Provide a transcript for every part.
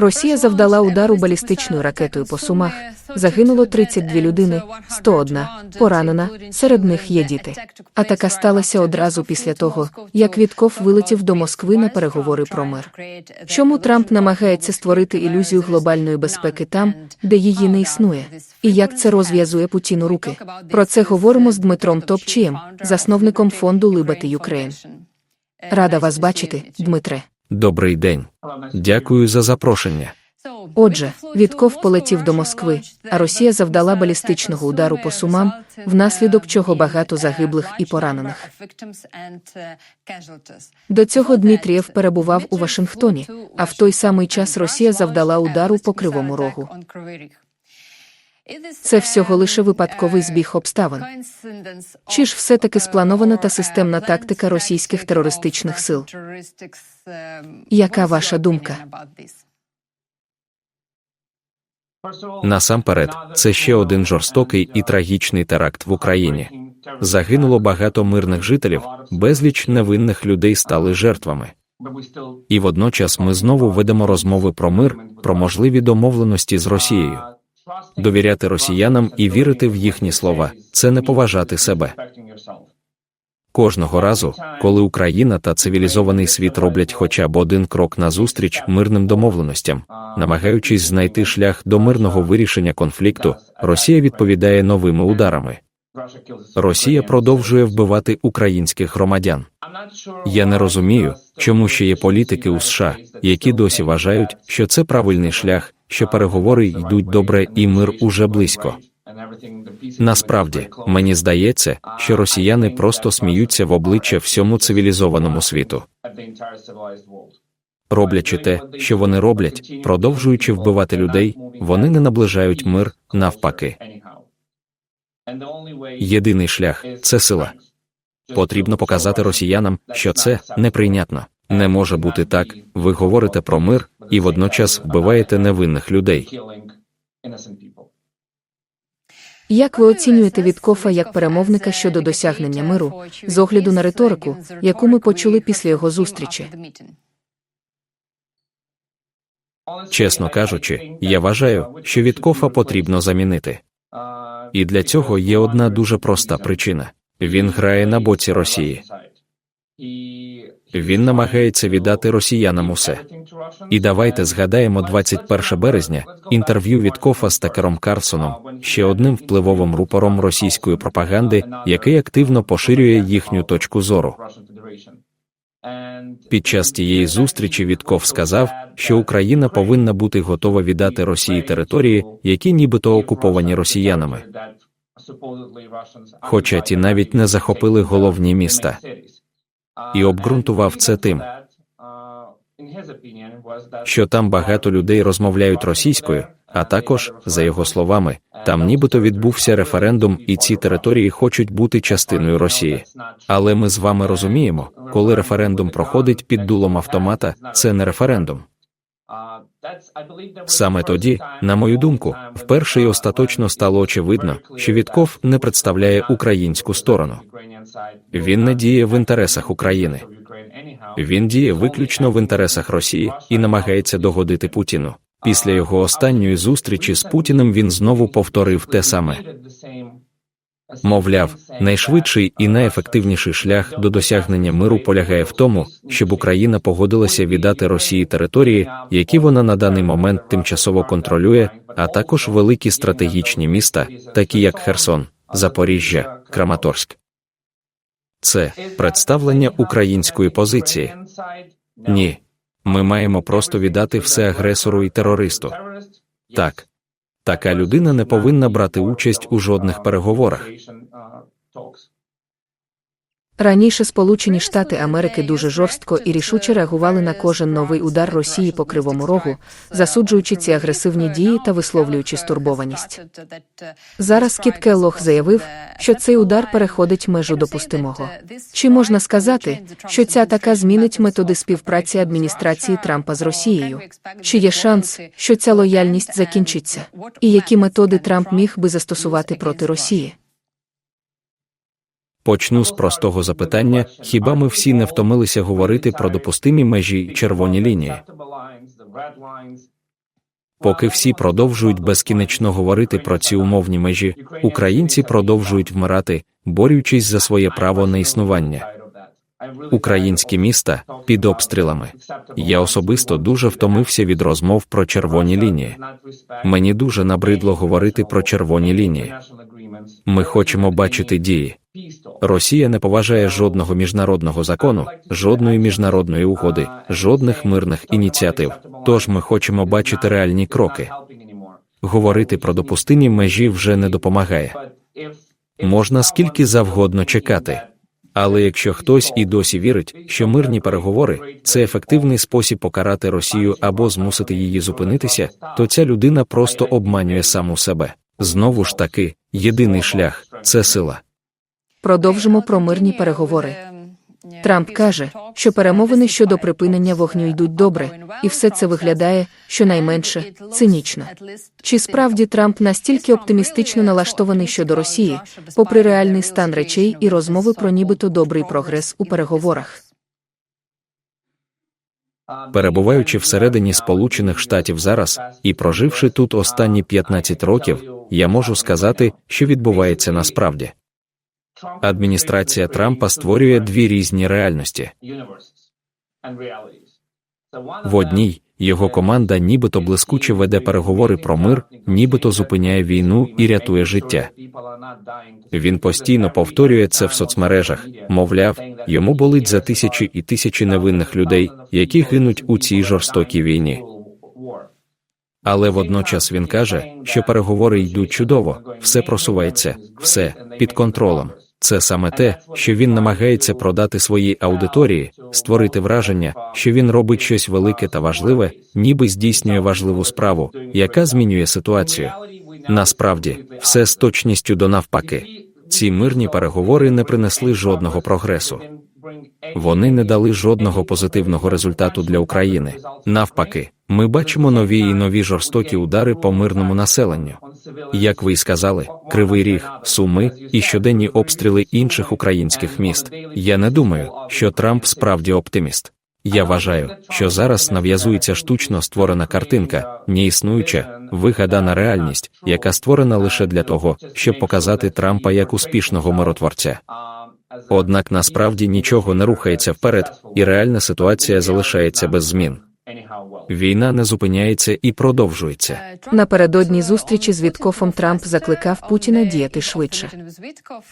Росія завдала удару балістичною ракетою по Сумах. Загинуло 32 людини, 101 поранена, серед них є діти. Атака сталася одразу після того, як Вітков вилетів до Москви на переговори про мир. Чому Трамп намагається створити ілюзію глобальної безпеки там, де її не існує? І як це розв'язує Путіну руки? Про це говоримо з Дмитром Топчієм, засновником фонду Liberty Ukraine. Рада вас бачити, Дмитре. Добрий день. Дякую за запрошення. Отже, Вітков полетів до Москви, а Росія завдала балістичного удару по Сумам, внаслідок чого багато загиблих і поранених. До цього Дмитрієв перебував у Вашингтоні, а в той самий час Росія завдала удару по Кривому Рогу. Це всього лише випадковий збіг обставин. Чи ж все-таки спланована та системна тактика російських терористичних сил? Яка ваша думка? Насамперед, це ще один жорстокий і трагічний теракт в Україні. Загинуло багато мирних жителів, безліч невинних людей стали жертвами. І водночас ми знову ведемо розмови про мир, про можливі домовленості з Росією. Довіряти росіянам і вірити в їхні слова це не поважати себе. Кожного разу, коли Україна та цивілізований світ роблять хоча б один крок назустріч мирним домовленостям, намагаючись знайти шлях до мирного вирішення конфлікту, Росія відповідає новими ударами. Росія продовжує вбивати українських громадян. Я не розумію, чому ще є політики у США, які досі вважають, що це правильний шлях, що переговори йдуть добре і мир уже близько. Насправді, мені здається, що росіяни просто сміються в обличчя всьому цивілізованому світу. Роблячи те, що вони роблять, продовжуючи вбивати людей, вони не наближають мир навпаки. Єдиний шлях це сила. Потрібно показати росіянам, що це неприйнятно. Не може бути так. Ви говорите про мир і водночас вбиваєте невинних людей. Як ви оцінюєте Віткофа як перемовника щодо досягнення миру, з огляду на риторику, яку ми почули після його зустрічі? Чесно кажучи, я вважаю, що Віткофа потрібно замінити. І для цього є одна дуже проста причина: він грає на боці Росії. Він намагається віддати росіянам усе. І давайте згадаємо 21 березня інтерв'ю від Кофа з Такером Карсоном, ще одним впливовим рупором російської пропаганди, який активно поширює їхню точку зору. Під час тієї зустрічі Вітков сказав, що Україна повинна бути готова віддати Росії території, які нібито окуповані росіянами. Хоча ті навіть не захопили головні міста. І обґрунтував це тим, що там багато людей розмовляють російською, а також, за його словами, там нібито відбувся референдум, і ці території хочуть бути частиною Росії. Але ми з вами розуміємо, коли референдум проходить під дулом автомата, це не референдум. Саме тоді, на мою думку, вперше і остаточно стало очевидно, що Вітков не представляє українську сторону. Він не діє в інтересах України. Він діє виключно в інтересах Росії і намагається догодити Путіну. Після його останньої зустрічі з Путіним він знову повторив те саме. Мовляв, найшвидший і найефективніший шлях до досягнення миру полягає в тому, щоб Україна погодилася віддати Росії території, які вона на даний момент тимчасово контролює, а також великі стратегічні міста, такі як Херсон, Запоріжжя, Краматорськ. Це представлення української позиції. Ні, ми маємо просто віддати все агресору і терористу. Так, така людина не повинна брати участь у жодних переговорах. Раніше Сполучені Штати Америки дуже жорстко і рішуче реагували на кожен новий удар Росії по Кривому Рогу, засуджуючи ці агресивні дії та висловлюючи стурбованість. Зараз Кіт Келлох заявив, що цей удар переходить межу допустимого. Чи можна сказати, що ця атака змінить методи співпраці адміністрації Трампа з Росією? Чи є шанс, що ця лояльність закінчиться? І які методи Трамп міг би застосувати проти Росії? Почну з простого запитання: хіба ми всі не втомилися говорити про допустимі межі й червоні лінії? Поки всі продовжують безкінечно говорити про ці умовні межі, українці продовжують вмирати, борючись за своє право на існування. Українські міста під обстрілами. Я особисто дуже втомився від розмов про червоні лінії. Мені дуже набридло говорити про червоні лінії. Ми хочемо бачити дії. Росія не поважає жодного міжнародного закону, жодної міжнародної угоди, жодних мирних ініціатив. Тож ми хочемо бачити реальні кроки. Говорити про допустимі межі вже не допомагає. Можна скільки завгодно чекати. Але якщо хтось і досі вірить, що мирні переговори це ефективний спосіб покарати Росію або змусити її зупинитися, то ця людина просто обманює саму себе. Знову ж таки, єдиний шлях це сила. Продовжимо про мирні переговори. Трамп каже, що перемовини щодо припинення вогню йдуть добре, і все це виглядає щонайменше цинічно. Чи справді Трамп настільки оптимістично налаштований щодо Росії, попри реальний стан речей і розмови про нібито добрий прогрес у переговорах? Перебуваючи всередині Сполучених Штатів зараз і проживши тут останні 15 років, я можу сказати, що відбувається насправді. Адміністрація Трампа створює дві різні реальності. В одній його команда нібито блискуче веде переговори про мир, нібито зупиняє війну і рятує життя. Він постійно повторює це в соцмережах, мовляв, йому болить за тисячі і тисячі невинних людей, які гинуть у цій жорстокій війні. Але водночас він каже, що переговори йдуть чудово, все просувається, все під контролем. Це саме те, що він намагається продати своїй аудиторії, створити враження, що він робить щось велике та важливе, ніби здійснює важливу справу, яка змінює ситуацію. Насправді, все з точністю до навпаки. Ці мирні переговори не принесли жодного прогресу. Вони не дали жодного позитивного результату для України. Навпаки, ми бачимо нові і нові жорстокі удари по мирному населенню. Як ви й сказали, Кривий Ріг, Суми і щоденні обстріли інших українських міст. Я не думаю, що Трамп справді оптиміст. Я вважаю, що зараз нав'язується штучно створена картинка, неіснуюча, вигадана реальність, яка створена лише для того, щоб показати Трампа як успішного миротворця. Однак насправді нічого не рухається вперед, і реальна ситуація залишається без змін. Війна не зупиняється і продовжується. Напередодні зустрічі з Віткофом Трамп закликав Путіна діяти швидше.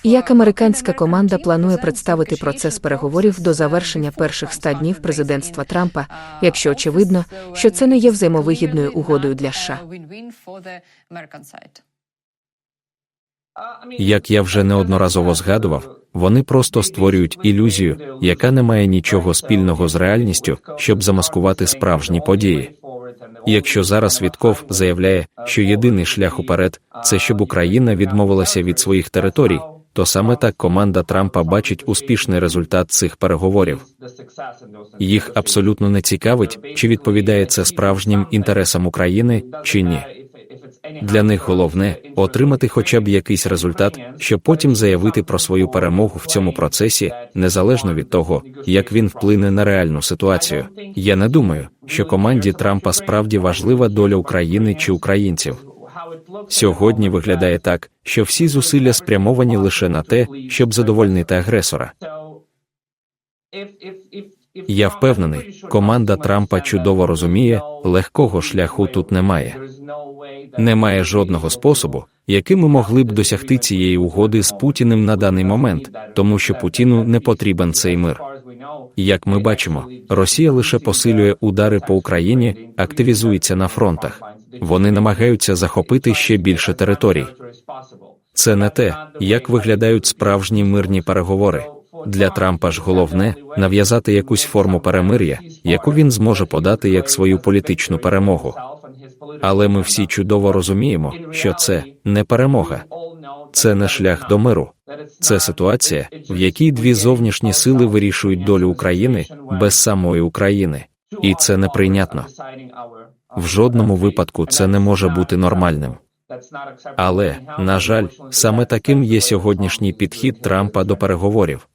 Як американська команда планує представити процес переговорів до завершення перших ста днів президентства Трампа, якщо очевидно, що це не є взаємовигідною угодою для США? Як я вже неодноразово згадував, вони просто створюють ілюзію, яка не має нічого спільного з реальністю, щоб замаскувати справжні події. Якщо зараз Вітков заявляє, що єдиний шлях уперед це щоб Україна відмовилася від своїх територій, то саме так команда Трампа бачить успішний результат цих переговорів. Їх абсолютно не цікавить, чи відповідає це справжнім інтересам України чи ні. Для них головне отримати хоча б якийсь результат, щоб потім заявити про свою перемогу в цьому процесі, незалежно від того, як він вплине на реальну ситуацію. Я не думаю, що команді Трампа справді важлива доля України чи українців. Сьогодні виглядає так, що всі зусилля спрямовані лише на те, щоб задовольнити агресора. Я впевнений, команда Трампа чудово розуміє, легкого шляху тут немає. Немає жодного способу, яким ми могли б досягти цієї угоди з Путіним на даний момент, тому що Путіну не потрібен цей мир. Як ми бачимо, Росія лише посилює удари по Україні, активізується на фронтах. Вони намагаються захопити ще більше територій. Це не те, як виглядають справжні мирні переговори. Для Трампа ж головне нав'язати якусь форму перемир'я, яку він зможе подати як свою політичну перемогу. Але ми всі чудово розуміємо, що це не перемога, це не шлях до миру. Це ситуація, в якій дві зовнішні сили вирішують долю України без самої України, і це неприйнятно. В жодному випадку це не може бути нормальним. Але, на жаль, саме таким є сьогоднішній підхід Трампа до переговорів.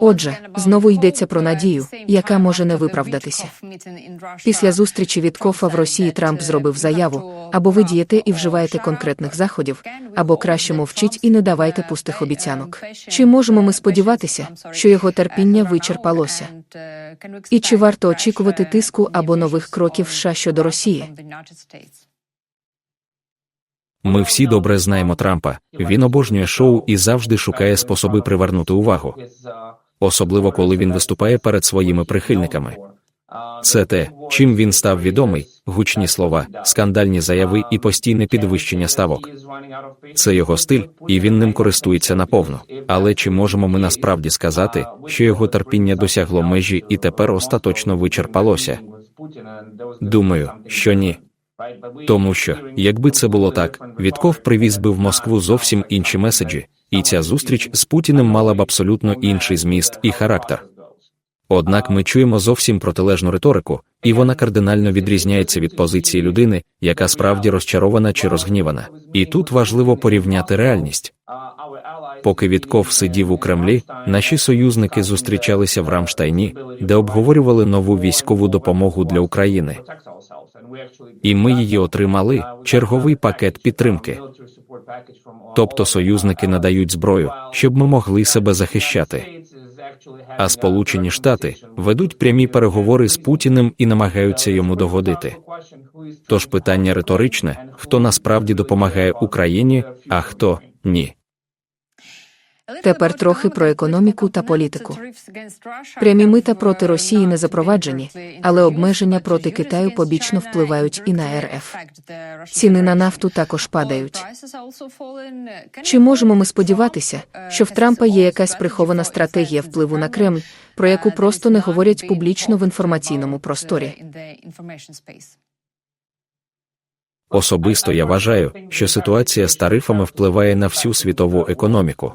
Отже, знову йдеться про надію, яка може не виправдатися. Після зустрічі Віткофа в Росії Трамп зробив заяву: або ви дієте і вживаєте конкретних заходів, або краще мовчіть і не давайте пустих обіцянок. Чи можемо ми сподіватися, що його терпіння вичерпалося? І чи варто очікувати тиску або нових кроків США щодо Росії? Ми всі добре знаємо Трампа. Він обожнює шоу і завжди шукає способи привернути увагу, особливо коли він виступає перед своїми прихильниками. Це те, чим він став відомий: гучні слова, скандальні заяви і постійне підвищення ставок. Це його стиль, і він ним користується наповну. Але чи можемо ми насправді сказати, що його терпіння досягло межі і тепер остаточно вичерпалося? Думаю, що ні. Тому що, якби це було так, Вітков привіз би в Москву зовсім інші меседжі, і ця зустріч з Путіним мала б абсолютно інший зміст і характер. Однак ми чуємо зовсім протилежну риторику, і вона кардинально відрізняється від позиції людини, яка справді розчарована чи розгнівана. І тут важливо порівняти реальність. Поки Вітков сидів у Кремлі, наші союзники зустрічалися в Рамштайні, де обговорювали нову військову допомогу для України. І ми її отримали черговий пакет підтримки. Тобто союзники надають зброю, щоб ми могли себе захищати. А Сполучені Штати ведуть прямі переговори з Путіним і намагаються йому догодити. Тож питання риторичне: хто насправді допомагає Україні, а хто ні. Тепер трохи про економіку та політику. Прямі мита проти Росії не запроваджені, але обмеження проти Китаю побічно впливають і на РФ. Ціни на нафту також падають. Чи можемо ми сподіватися, що в Трампа є якась прихована стратегія впливу на Кремль, про яку просто не говорять публічно в інформаційному просторі? Особисто я вважаю, що ситуація з тарифами впливає на всю світову економіку.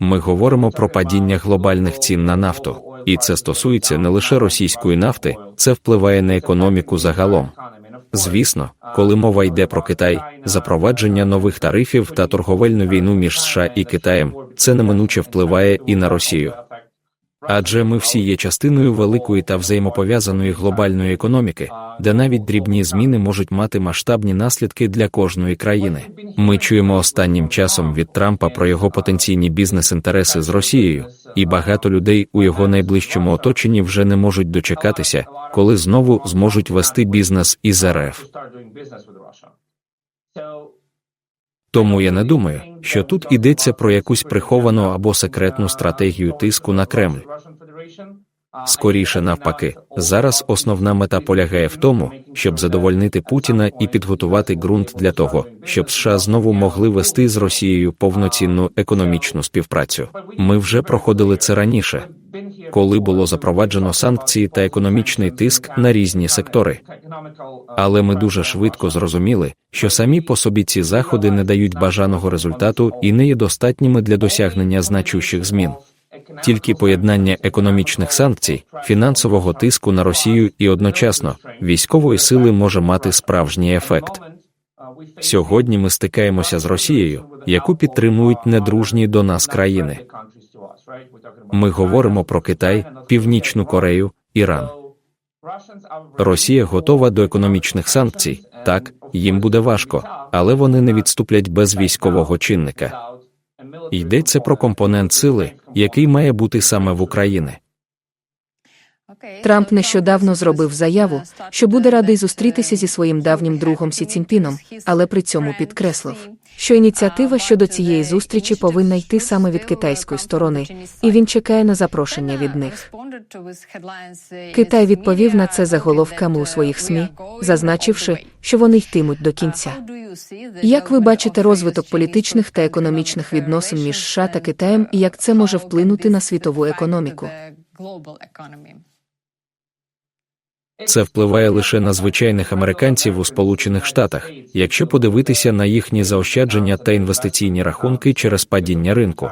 Ми говоримо про падіння глобальних цін на нафту, і це стосується не лише російської нафти, це впливає на економіку загалом. Звісно, коли мова йде про Китай, запровадження нових тарифів та торговельну війну між США і Китаєм, це неминуче впливає і на Росію. Адже ми всі є частиною великої та взаємопов'язаної глобальної економіки, де навіть дрібні зміни можуть мати масштабні наслідки для кожної країни. Ми чуємо останнім часом від Трампа про його потенційні бізнес-інтереси з Росією, і багато людей у його найближчому оточенні вже не можуть дочекатися, коли знову зможуть вести бізнес із РФ. Тому я не думаю, що тут йдеться про якусь приховану або секретну стратегію тиску на Кремль. Скоріше навпаки, зараз основна мета полягає в тому, щоб задовольнити Путіна і підготувати ґрунт для того, щоб США знову могли вести з Росією повноцінну економічну співпрацю. Ми вже проходили це раніше, коли було запроваджено санкції та економічний тиск на різні сектори. Але ми дуже швидко зрозуміли, що самі по собі ці заходи не дають бажаного результату і не є достатніми для досягнення значущих змін. Тільки поєднання економічних санкцій, фінансового тиску на Росію і одночасно військової сили може мати справжній ефект. Сьогодні ми стикаємося з Росією, яку підтримують недружні до нас країни. Ми говоримо про Китай, Північну Корею, Іран. Росія готова до економічних санкцій. Так, їм буде важко, але вони не відступлять без військового чинника. Йдеться про компонент сили, який має бути саме в Україні. Трамп нещодавно зробив заяву, що буде радий зустрітися зі своїм давнім другом Сі Цінпіном, але при цьому підкреслив, що ініціатива щодо цієї зустрічі повинна йти саме від китайської сторони, і він чекає на запрошення від них. Китай відповів на це заголовками у своїх СМІ, зазначивши, що вони йтимуть до кінця. Як ви бачите розвиток політичних та економічних відносин між США та Китаєм і як це може вплинути на світову економіку? Це впливає лише на звичайних американців у Сполучених Штатах, якщо подивитися на їхні заощадження та інвестиційні рахунки через падіння ринку.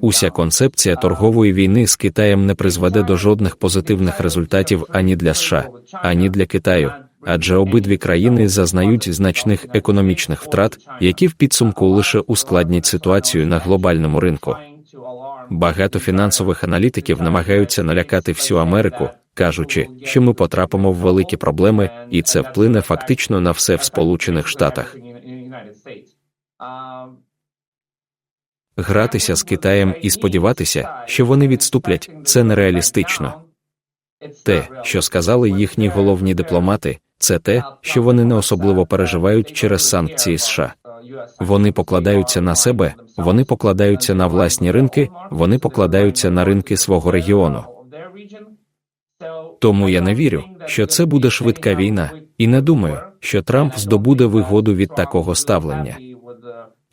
Уся концепція торгової війни з Китаєм не призведе до жодних позитивних результатів ані для США, ані для Китаю, адже обидві країни зазнають значних економічних втрат, які в підсумку лише ускладнять ситуацію на глобальному ринку. Багато фінансових аналітиків намагаються налякати всю Америку, кажучи, що ми потрапимо в великі проблеми, і це вплине фактично на все в Сполучених Штатах. Гратися з Китаєм і сподіватися, що вони відступлять, це нереалістично. Те, що сказали їхні головні дипломати, це те, що вони не особливо переживають через санкції США. Вони покладаються на себе, вони покладаються на власні ринки, вони покладаються на ринки свого регіону. Тому я не вірю, що це буде швидка війна, і не думаю, що Трамп здобуде вигоду від такого ставлення.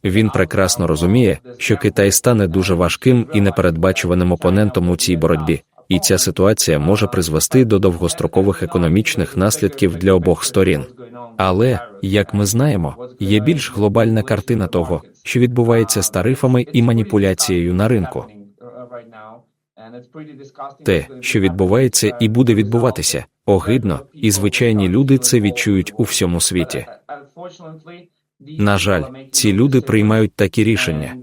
Він прекрасно розуміє, що Китай стане дуже важким і непередбачуваним опонентом у цій боротьбі, і ця ситуація може призвести до довгострокових економічних наслідків для обох сторін. Але, як ми знаємо, є більш глобальна картина того, що відбувається з тарифами і маніпуляцією на ринку. Те, що відбувається і буде відбуватися, огидно, і звичайні люди це відчують у всьому світі. На жаль, ці люди приймають такі рішення,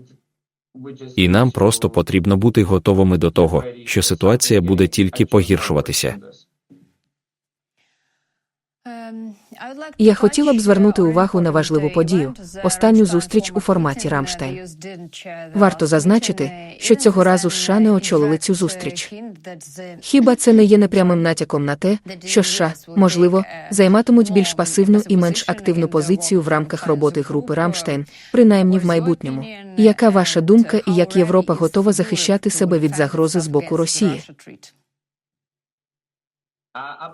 і нам просто потрібно бути готовими до того, що ситуація буде тільки погіршуватися. Я хотіла б звернути увагу на важливу подію останню зустріч у форматі Рамштайн. Варто зазначити, що цього разу США не очолили цю зустріч. Хіба це не є непрямим натяком на те, що США, можливо, займатимуть більш пасивну і менш активну позицію в рамках роботи групи Рамштайн, принаймні в майбутньому? Яка ваша думка, і як Європа готова захищати себе від загрози з боку Росії?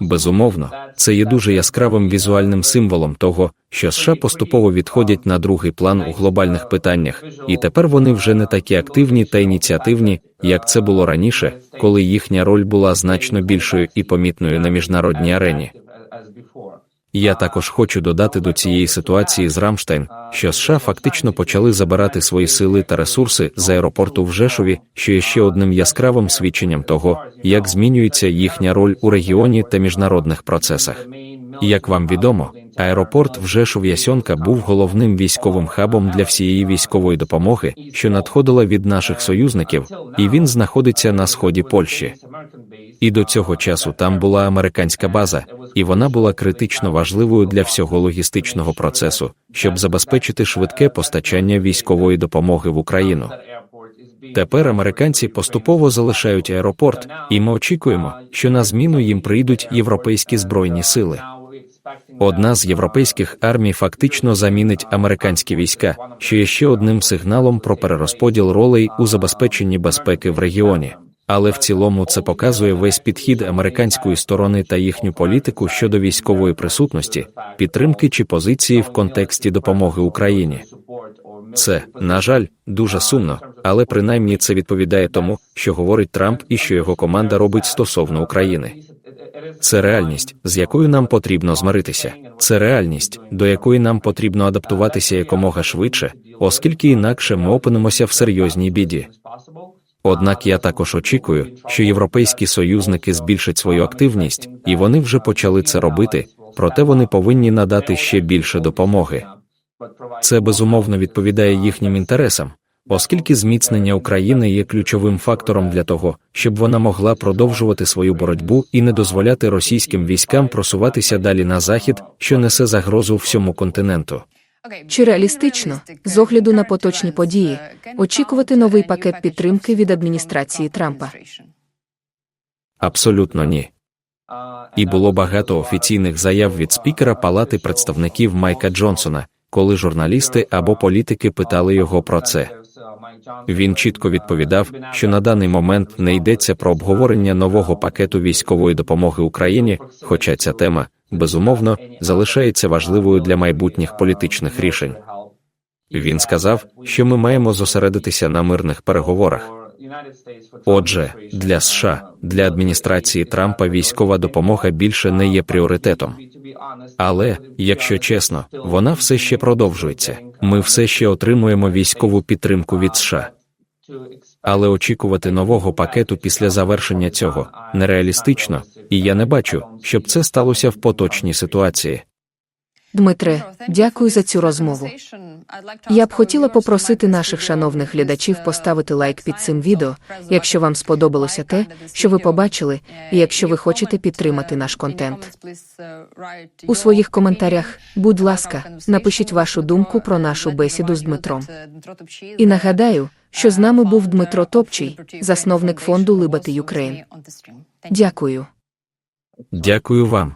Безумовно, це є дуже яскравим візуальним символом того, що США поступово відходять на другий план у глобальних питаннях, і тепер вони вже не такі активні та ініціативні, як це було раніше, коли їхня роль була значно більшою і помітною на міжнародній арені. Я також хочу додати до цієї ситуації з Рамштайн, що США фактично почали забирати свої сили та ресурси з аеропорту в Жешові, що є ще одним яскравим свідченням того, як змінюється їхня роль у регіоні та міжнародних процесах. Як вам відомо, аеропорт в Жешов Ясьонка був головним військовим хабом для всієї військової допомоги, що надходила від наших союзників, і він знаходиться на сході Польщі. І до цього часу там була американська база, і вона була критично важливою для всього логістичного процесу, щоб забезпечити швидке постачання військової допомоги в Україну. Тепер американці поступово залишають аеропорт, і ми очікуємо, що на зміну їм прийдуть європейські збройні сили. Одна з європейських армій фактично замінить американські війська, що є ще одним сигналом про перерозподіл ролей у забезпеченні безпеки в регіоні. Але в цілому це показує весь підхід американської сторони та їхню політику щодо військової присутності, підтримки чи позиції в контексті допомоги Україні. Це, на жаль, дуже сумно, але принаймні це відповідає тому, що говорить Трамп і що його команда робить стосовно України. Це реальність, з якою нам потрібно змиритися. Це реальність, до якої нам потрібно адаптуватися якомога швидше, оскільки інакше ми опинимося в серйозній біді. Однак я також очікую, що європейські союзники збільшать свою активність, і вони вже почали це робити, проте вони повинні надати ще більше допомоги. Це безумовно відповідає їхнім інтересам, оскільки зміцнення України є ключовим фактором для того, щоб вона могла продовжувати свою боротьбу і не дозволяти російським військам просуватися далі на захід, що несе загрозу всьому континенту. Чи реалістично, з огляду на поточні події, очікувати новий пакет підтримки від адміністрації Трампа? Абсолютно ні. І було багато офіційних заяв від спікера Палати представників Майка Джонсона, коли журналісти або політики питали його про це. Він чітко відповідав, що на даний момент не йдеться про обговорення нового пакету військової допомоги Україні, хоча ця тема, безумовно, залишається важливою для майбутніх політичних рішень. Він сказав, що ми маємо зосередитися на мирних переговорах. Отже, для США, для адміністрації Трампа військова допомога більше не є пріоритетом. Але, якщо чесно, вона все ще продовжується. Ми все ще отримуємо військову підтримку від США. Але очікувати нового пакету після завершення цього нереалістично, і я не бачу, щоб це сталося в поточній ситуації. Дмитре, дякую за цю розмову. Я б хотіла попросити наших шановних глядачів поставити лайк під цим відео, якщо вам сподобалося те, що ви побачили, і якщо ви хочете підтримати наш контент. У своїх коментарях, будь ласка, напишіть вашу думку про нашу бесіду з Дмитром. І нагадаю, що з нами був Дмитро Топчий, засновник фонду Liberty Ukraine. Дякую. Дякую вам.